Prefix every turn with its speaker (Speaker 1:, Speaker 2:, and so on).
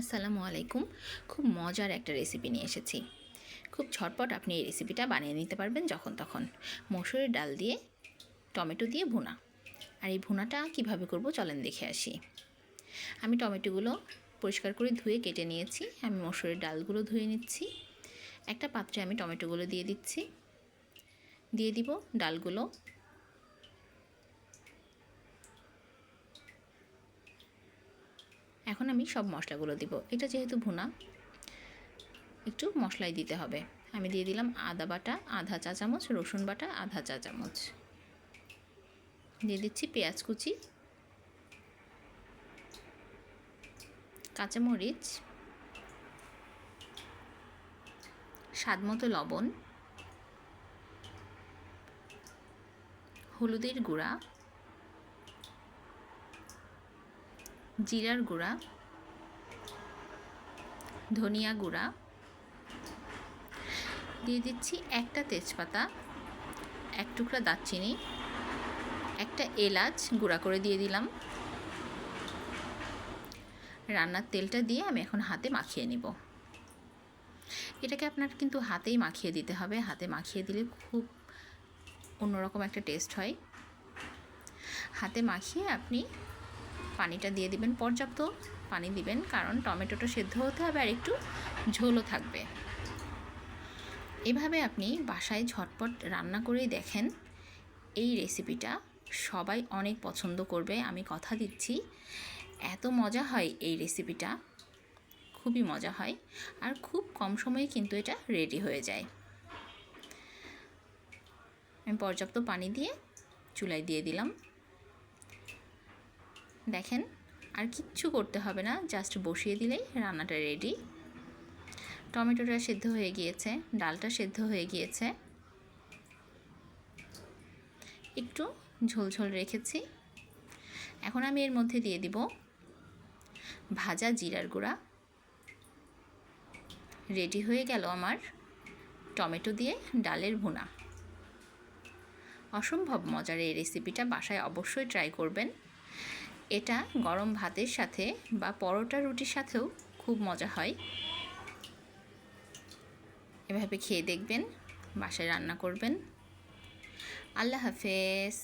Speaker 1: আসসালামু আলাইকুম। খুব মজার একটা রেসিপি নিয়ে এসেছি। খুব ঝটপট আপনি এই রেসিপিটা বানিয়ে নিতে পারবেন যখন তখন। মসুরের ডাল দিয়ে, টমেটো দিয়ে ভুনা। আর এই ভুনাটা কীভাবে করব চলেন দেখে আসি। আমি টমেটোগুলো পরিষ্কার করে ধুয়ে কেটে নিয়েছি। আমি মসুরের ডালগুলো ধুয়ে নিচ্ছি। একটা পাত্রে আমি টমেটোগুলো দিয়ে দিচ্ছি। দিয়ে দিব ডালগুলো এখন আমি সব মশলাগুলো দিব। এটা যেহেতু ভুনা, একটু মশলাই দিতে হবে। আমি দিয়ে দিলাম আদা বাটা, আধা চা চামচ, রসুন বাটা, আধা চা চামচ। দিয়ে দিচ্ছি পেঁয়াজ কুচি, কাঁচামরিচ স্বাদ মতো লবণ, হলুদের গুঁড়া জিরার গুঁড়া, ধনিয়া গুঁড়া, দিয়ে দিচ্ছি একটা তেজপাতা, এক টুকরা দারচিনি, একটা এলাচ গুঁড়া করে দিয়ে দিলাম। রান্নার তেলটা দিয়ে আমি এখন হাতে মাখিয়ে নিব। এটাকে আপনার কিন্তু হাতেই মাখিয়ে দিতে হবে। হাতে মাখিয়ে দিলে খুব অন্যরকম একটা টেস্ট হয়। হাতে মাখিয়ে আপনি পানিটা দিয়ে দিবেন, পর্যাপ্ত পানি দিবেন, কারণ টমেটোটা সেদ্ধ হতে হবে আর একটু ঝোলও থাকবে। এভাবে আপনি বাসায় ঝটপট রান্না করেই দেখেন এই রেসিপিটা। সবাই অনেক পছন্দ করবে, আমি কথা দিচ্ছি। এত মজা হয় এই রেসিপিটা, খুবই মজা হয় আর খুব কম সময়ে কিন্তু এটা রেডি হয়ে যায়। আমি পর্যাপ্ত পানি দিয়ে চুলায় দিয়ে দিলাম। দেখেন, আর কিচ্ছু করতে হবে না, জাস্ট বসিয়ে দিলেই রান্নাটা রেডি টমেটোটা সেদ্ধ হয়ে গিয়েছে, ডালটা সেদ্ধ হয়ে গিয়েছে। একটু ঝোলঝোল রেখেছি। এখন আমি এর মধ্যে দিয়ে দিব ভাজা জিরার গুঁড়া। রেডি হয়ে গেল আমার টমেটো দিয়ে ডালের ভুনা। অসম্ভব মজার এই রেসিপিটা বাসায় অবশ্যই ট্রাই করবেন। এটা গরম ভাতের সাথে বা পরোটা রুটির সাথেও খুব মজা হয়। এভাবে খেয়ে দেখবেন, বাসায় রান্না করবেন। আল্লাহ হাফেজ।